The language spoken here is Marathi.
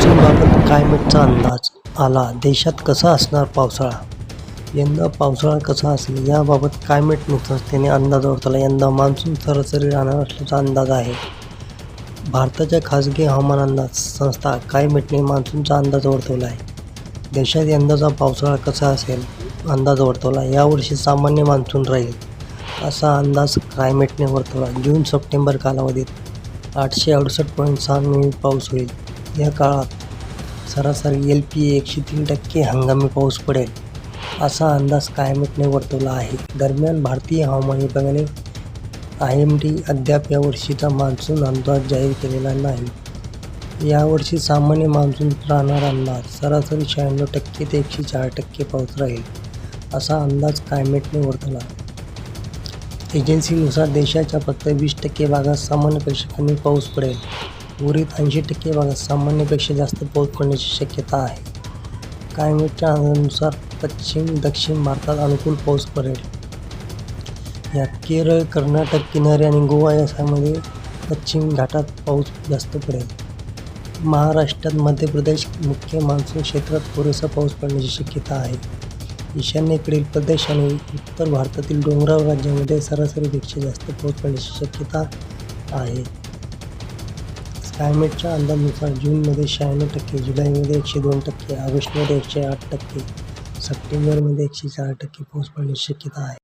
मान्सूनबाबत क्लायमेटचा अंदाज आला देशात कसा असणार पावसाळा? यंदा पावसाळा कसा असेल? याबाबत क्लायमेट संस्थेने अंदाज वर्तवला यंदा मान्सून सरासरी राहणार असल्याचा अंदाज आहे. भारताच्या खाजगी हवामान अंदाज संस्था क्लायमेटने मान्सूनचा अंदाज वर्तवला आहे. देशात यंदाचा पावसाळा कसा असेल? अंदाज वर्तवला. यावर्षी सामान्य मान्सून राहील असा अंदाज क्लायमेटने वर्तवला. जून सप्टेंबर कालावधीत आठशे अडुसष्ट पॉईंट सहा मिमी पाऊस होईल. या काळात सरासरी एल पी एकशे तीन टक्के हंगामी पाऊस पडेल असा अंदाज कायमतने वर्तवला आहे. दरम्यान भारतीय हवामान विभागाने आय एम डी अद्याप यावर्षीचा मान्सून अंदाज जाहीर केलेला नाही. यावर्षी सामान्य मान्सून राहणार अंदाज सरासरी शहाण्णव टक्के ते एकशे चार टक्के पाऊस राहील असा अंदाज कायमेटने वर्तवला. एजन्सीनुसार देशाच्या फक्त वीस टक्के भागात सामान्यपेक्षा कमी पाऊस पडेल उर्वरित ऐंशी टक्के भागात सामान्यपेक्षा जास्त पाऊस पडण्याची शक्यता आहे. क्लायमेटच्या अंदाजानुसार पश्चिम दक्षिण भारतात अनुकूल पाऊस पडेल. यात केरळ कर्नाटक किनारे आणि गोवा यासामध्ये पश्चिम घाटात पाऊस जास्त पडेल. महाराष्ट्रात मध्य प्रदेश मुख्य मान्सून क्षेत्रात पुरेसा पाऊस पडण्याची शक्यता आहे. ईशान्येकडील प्रदेश आणि उत्तर भारतातील डोंगराळ राज्यामध्ये सरासरीपेक्षा जास्त पाऊस पडण्याची शक्यता आहे. क्लायमेटच्या अंदाजानुसार जूनमध्ये शहाण्णव टक्के जुलैमध्ये एकशे दोन टक्के ऑगस्टमध्ये एकशे आठ टक्के सप्टेंबरमध्ये एकशे चार टक्के पाऊस पडण्याची शक्यता आहे.